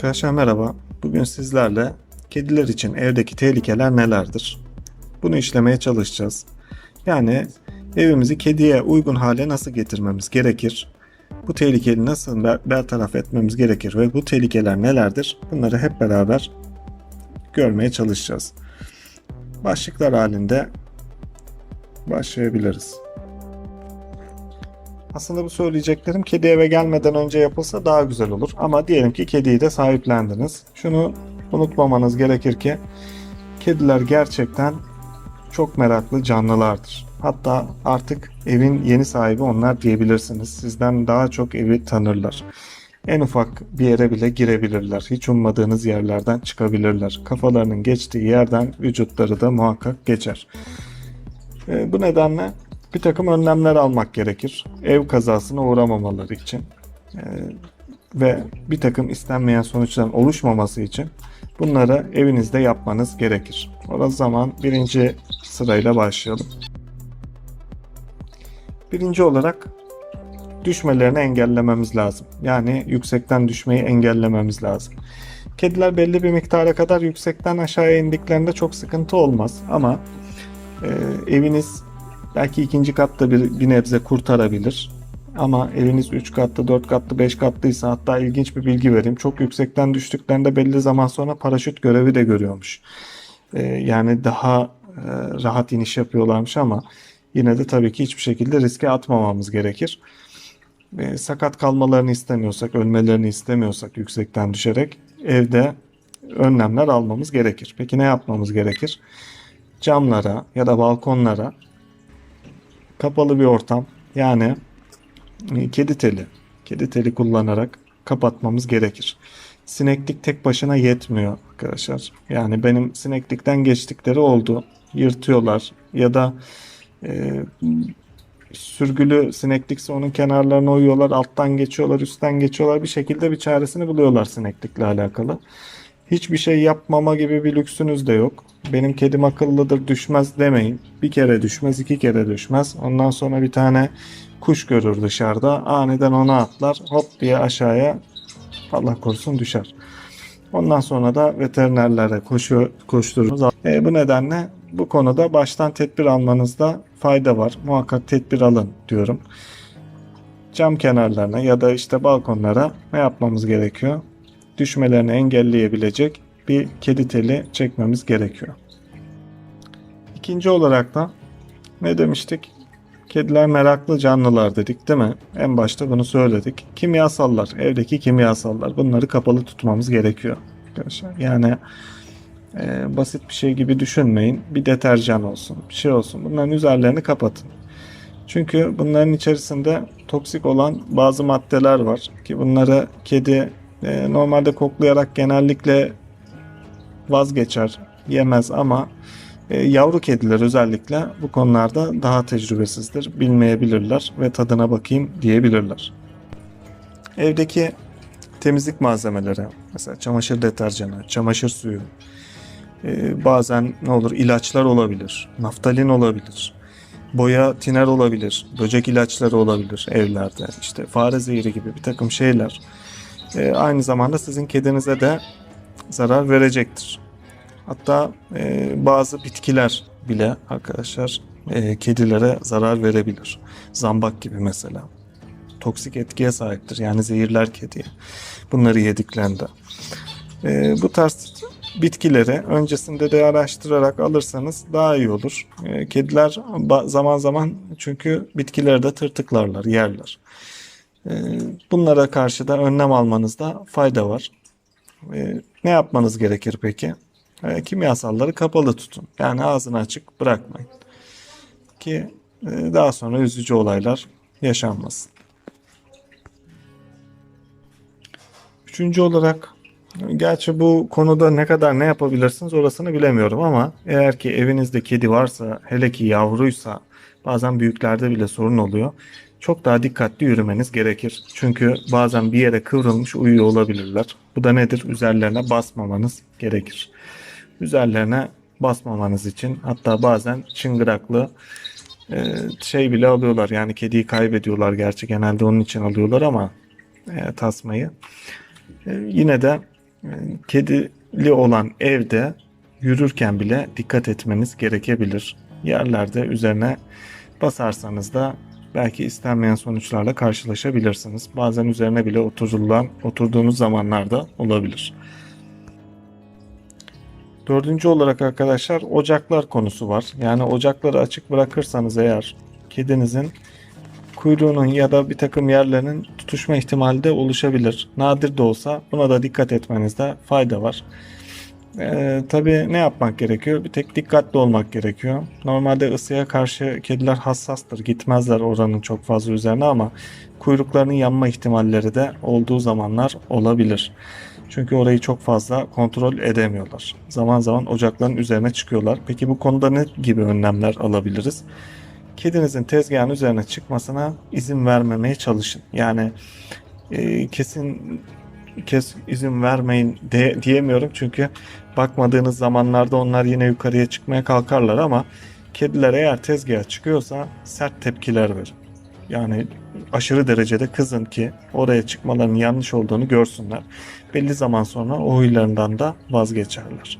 Arkadaşlar merhaba. Bugün sizlerle kediler için evdeki tehlikeler nelerdir? Bunu işlemeye çalışacağız. Yani evimizi kediye uygun hale nasıl getirmemiz gerekir? Bu tehlikeyi nasıl ber- bertaraf etmemiz gerekir ve bu tehlikeler nelerdir? Bunları hep beraber görmeye çalışacağız. Başlıklar halinde başlayabiliriz. Aslında bu söyleyeceklerim kedi eve gelmeden önce yapılsa daha güzel olur. Ama diyelim ki kediyi de sahiplendiniz. Şunu unutmamanız gerekir ki kediler gerçekten çok meraklı canlılardır. Hatta artık evin yeni sahibi onlar diyebilirsiniz. Sizden daha çok evi tanırlar. En ufak bir yere bile girebilirler. Hiç ummadığınız yerlerden çıkabilirler. Kafalarının geçtiği yerden vücutları da muhakkak geçer. E, bu nedenle bir takım önlemler almak gerekir. Ev kazasına uğramamaları için e, ve bir takım istenmeyen sonuçların oluşmaması için bunları evinizde yapmanız gerekir. O zaman birinci sırayla başlayalım. Birinci olarak düşmelerini engellememiz lazım. Yani yüksekten düşmeyi engellememiz lazım. Kediler belli bir miktara kadar yüksekten aşağıya indiklerinde çok sıkıntı olmaz ama e, eviniz belki ikinci katta bir, bir nebze kurtarabilir. Ama eviniz 3 katlı, 4 katlı, 5 katlıysa hatta ilginç bir bilgi vereyim. Çok yüksekten düştüklerinde belli zaman sonra paraşüt görevi de görüyormuş. E, yani daha e, rahat iniş yapıyorlarmış ama yine de tabii ki hiçbir şekilde riske atmamamız gerekir. E, sakat kalmalarını istemiyorsak, ölmelerini istemiyorsak yüksekten düşerek evde önlemler almamız gerekir. Peki ne yapmamız gerekir? Camlara ya da balkonlara kapalı bir ortam yani e, kedi teli, kedi teli kullanarak kapatmamız gerekir. Sineklik tek başına yetmiyor arkadaşlar. Yani benim sineklikten geçtikleri oldu. Yırtıyorlar ya da e, sürgülü sineklikse onun kenarlarına uyuyorlar, alttan geçiyorlar, üstten geçiyorlar. Bir şekilde bir çaresini buluyorlar sineklikle alakalı. Hiçbir şey yapmama gibi bir lüksünüz de yok. Benim kedim akıllıdır düşmez demeyin. Bir kere düşmez, iki kere düşmez. Ondan sonra bir tane kuş görür dışarıda. Aniden ona atlar. Hop diye aşağıya Allah korusun düşer. Ondan sonra da veterinerlere koşu, koştururuz. E, bu nedenle bu konuda baştan tedbir almanızda fayda var. Muhakkak tedbir alın diyorum. Cam kenarlarına ya da işte balkonlara ne yapmamız gerekiyor? Düşmelerini engelleyebilecek bir kedi teli çekmemiz gerekiyor. İkinci olarak da ne demiştik? Kediler meraklı canlılar dedik değil mi? En başta bunu söyledik. Kimyasallar, evdeki kimyasallar. Bunları kapalı tutmamız gerekiyor. Arkadaşlar. Yani e, basit bir şey gibi düşünmeyin. Bir deterjan olsun, bir şey olsun. Bunların üzerlerini kapatın. Çünkü bunların içerisinde toksik olan bazı maddeler var ki bunları kedi e, normalde koklayarak genellikle vazgeçer, yemez ama e, yavru kediler özellikle bu konularda daha tecrübesizdir, bilmeyebilirler ve tadına bakayım diyebilirler. Evdeki temizlik malzemeleri, mesela çamaşır deterjanı, çamaşır suyu, e, bazen ne olur ilaçlar olabilir, naftalin olabilir, boya tiner olabilir, böcek ilaçları olabilir evlerde, işte fare zehri gibi bir takım şeyler e, aynı zamanda sizin kedinize de zarar verecektir. Hatta e, bazı bitkiler bile arkadaşlar e, kedilere zarar verebilir. Zambak gibi mesela. Toksik etkiye sahiptir. Yani zehirler kediye. Bunları yediklerinde. E, bu tarz bitkileri öncesinde de araştırarak alırsanız daha iyi olur. E, kediler zaman zaman çünkü bitkileri de tırtıklarlar, yerler. E, bunlara karşı da önlem almanızda fayda var. E, ne yapmanız gerekir peki? E, kimyasalları kapalı tutun. Yani ağzını açık bırakmayın. Ki e, daha sonra üzücü olaylar yaşanmasın. Üçüncü olarak gerçi bu konuda ne kadar ne yapabilirsiniz orasını bilemiyorum ama eğer ki evinizde kedi varsa hele ki yavruysa bazen büyüklerde bile sorun oluyor. Çok daha dikkatli yürümeniz gerekir. Çünkü bazen bir yere kıvrılmış uyuyor olabilirler. Bu da nedir? Üzerlerine basmamanız gerekir. Üzerlerine basmamanız için hatta bazen çıngıraklı e, şey bile alıyorlar. Yani kediyi kaybediyorlar gerçi genelde onun için alıyorlar ama e, tasmayı. E, yine de kedili olan evde yürürken bile dikkat etmeniz gerekebilir. Yerlerde üzerine basarsanız da belki istenmeyen sonuçlarla karşılaşabilirsiniz. Bazen üzerine bile oturulan, oturduğunuz zamanlarda olabilir. Dördüncü olarak arkadaşlar ocaklar konusu var. Yani ocakları açık bırakırsanız eğer kedinizin kuyruğunun ya da bir takım yerlerinin tutuşma ihtimali de oluşabilir. Nadir de olsa buna da dikkat etmenizde fayda var. Ee, tabii ne yapmak gerekiyor? Bir tek dikkatli olmak gerekiyor. Normalde ısıya karşı kediler hassastır. Gitmezler oranın çok fazla üzerine ama kuyruklarının yanma ihtimalleri de olduğu zamanlar olabilir. Çünkü orayı çok fazla kontrol edemiyorlar. Zaman zaman ocakların üzerine çıkıyorlar. Peki bu konuda ne gibi önlemler alabiliriz? Kedinizin tezgahın üzerine çıkmasına izin vermemeye çalışın. Yani e, kesin kes izin vermeyin de, diyemiyorum çünkü bakmadığınız zamanlarda onlar yine yukarıya çıkmaya kalkarlar ama kediler eğer tezgaha çıkıyorsa sert tepkiler verin. Yani aşırı derecede kızın ki oraya çıkmalarının yanlış olduğunu görsünler. Belli zaman sonra o huylarından da vazgeçerler.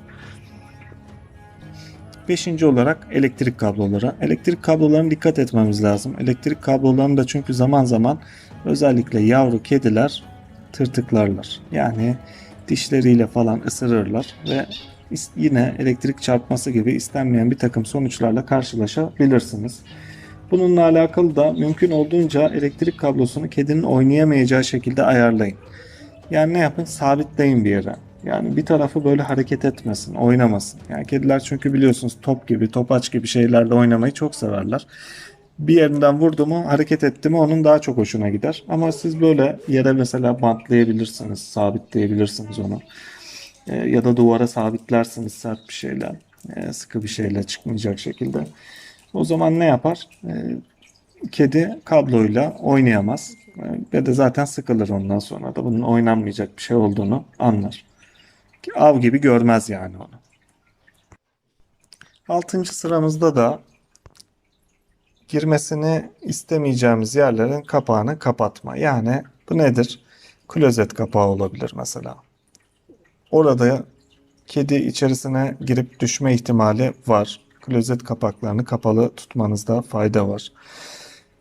Beşinci olarak elektrik kabloları. Elektrik kablolarına dikkat etmemiz lazım. Elektrik kablolarını da çünkü zaman zaman özellikle yavru kediler tırtıklarlar. Yani dişleriyle falan ısırırlar ve yine elektrik çarpması gibi istenmeyen bir takım sonuçlarla karşılaşabilirsiniz. Bununla alakalı da mümkün olduğunca elektrik kablosunu kedinin oynayamayacağı şekilde ayarlayın. Yani ne yapın? Sabitleyin bir yere. Yani bir tarafı böyle hareket etmesin, oynamasın. Yani kediler çünkü biliyorsunuz top gibi, topaç gibi şeylerle oynamayı çok severler. Bir yerinden vurdu mu, hareket etti mi onun daha çok hoşuna gider. Ama siz böyle yere mesela bantlayabilirsiniz, sabitleyebilirsiniz onu. Ee, ya da duvara sabitlersiniz sert bir şeyle, ee, sıkı bir şeyle çıkmayacak şekilde. O zaman ne yapar? Ee, kedi kabloyla oynayamaz. Ee, Ve de zaten sıkılır ondan sonra da bunun oynanmayacak bir şey olduğunu anlar. Av gibi görmez yani onu. Altıncı sıramızda da girmesini istemeyeceğimiz yerlerin kapağını kapatma. Yani bu nedir? Klozet kapağı olabilir mesela. Orada kedi içerisine girip düşme ihtimali var. Klozet kapaklarını kapalı tutmanızda fayda var.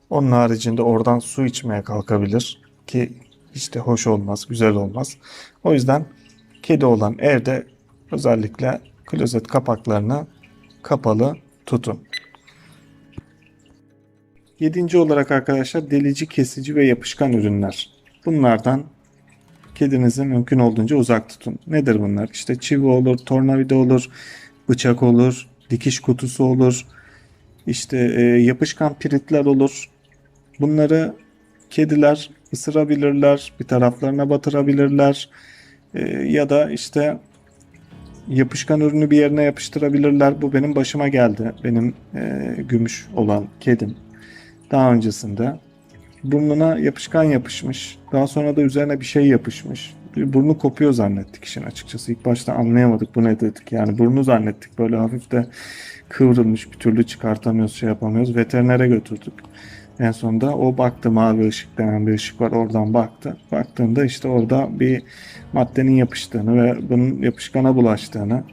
Onun haricinde oradan su içmeye kalkabilir ki hiç de hoş olmaz, güzel olmaz. O yüzden kedi olan evde özellikle klozet kapaklarını kapalı tutun. Yedinci olarak arkadaşlar delici, kesici ve yapışkan ürünler. Bunlardan kedinizi mümkün olduğunca uzak tutun. Nedir bunlar? İşte çivi olur, tornavida olur, bıçak olur, dikiş kutusu olur, işte e, yapışkan piritler olur. Bunları kediler ısırabilirler, bir taraflarına batırabilirler E, ya da işte yapışkan ürünü bir yerine yapıştırabilirler. Bu benim başıma geldi. Benim e, gümüş olan kedim daha öncesinde burnuna yapışkan yapışmış. Daha sonra da üzerine bir şey yapışmış. Burnu kopuyor zannettik işin açıkçası. İlk başta anlayamadık bu ne dedik. Yani burnu zannettik böyle hafif de kıvrılmış bir türlü çıkartamıyoruz şey yapamıyoruz. Veterinere götürdük. En sonunda o baktı mavi ışık denen bir ışık var oradan baktı. Baktığında işte orada bir maddenin yapıştığını ve bunun yapışkana bulaştığını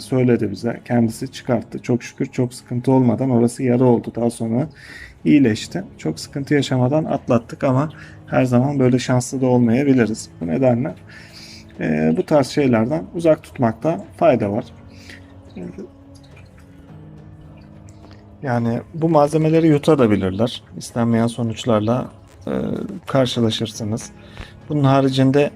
söyledi bize. Kendisi çıkarttı. Çok şükür çok sıkıntı olmadan orası yara oldu. Daha sonra iyileşti. Çok sıkıntı yaşamadan atlattık ama her zaman böyle şanslı da olmayabiliriz. Bu nedenle e, bu tarz şeylerden uzak tutmakta fayda var. Yani bu malzemeleri yutabilirler. İstenmeyen sonuçlarla e, karşılaşırsınız. Bunun haricinde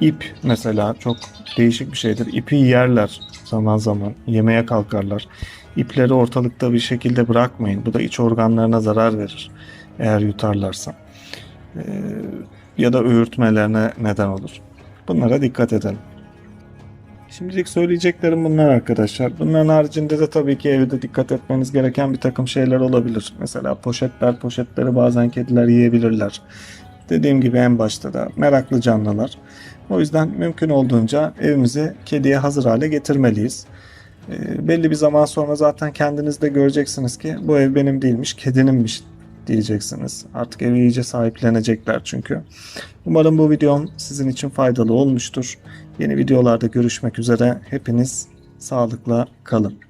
ip mesela çok değişik bir şeydir. İpi yerler zaman zaman. Yemeye kalkarlar. İpleri ortalıkta bir şekilde bırakmayın. Bu da iç organlarına zarar verir. Eğer yutarlarsa. E, ya da öğürtmelerine neden olur. Bunlara dikkat edelim. Şimdilik söyleyeceklerim bunlar arkadaşlar. Bunların haricinde de tabii ki evde dikkat etmeniz gereken bir takım şeyler olabilir. Mesela poşetler, poşetleri bazen kediler yiyebilirler. Dediğim gibi en başta da meraklı canlılar. O yüzden mümkün olduğunca evimizi kediye hazır hale getirmeliyiz. E, belli bir zaman sonra zaten kendiniz de göreceksiniz ki bu ev benim değilmiş, kedinimmiş diyeceksiniz. Artık evi iyice sahiplenecekler çünkü. Umarım bu videom sizin için faydalı olmuştur. Yeni videolarda görüşmek üzere. Hepiniz sağlıkla kalın.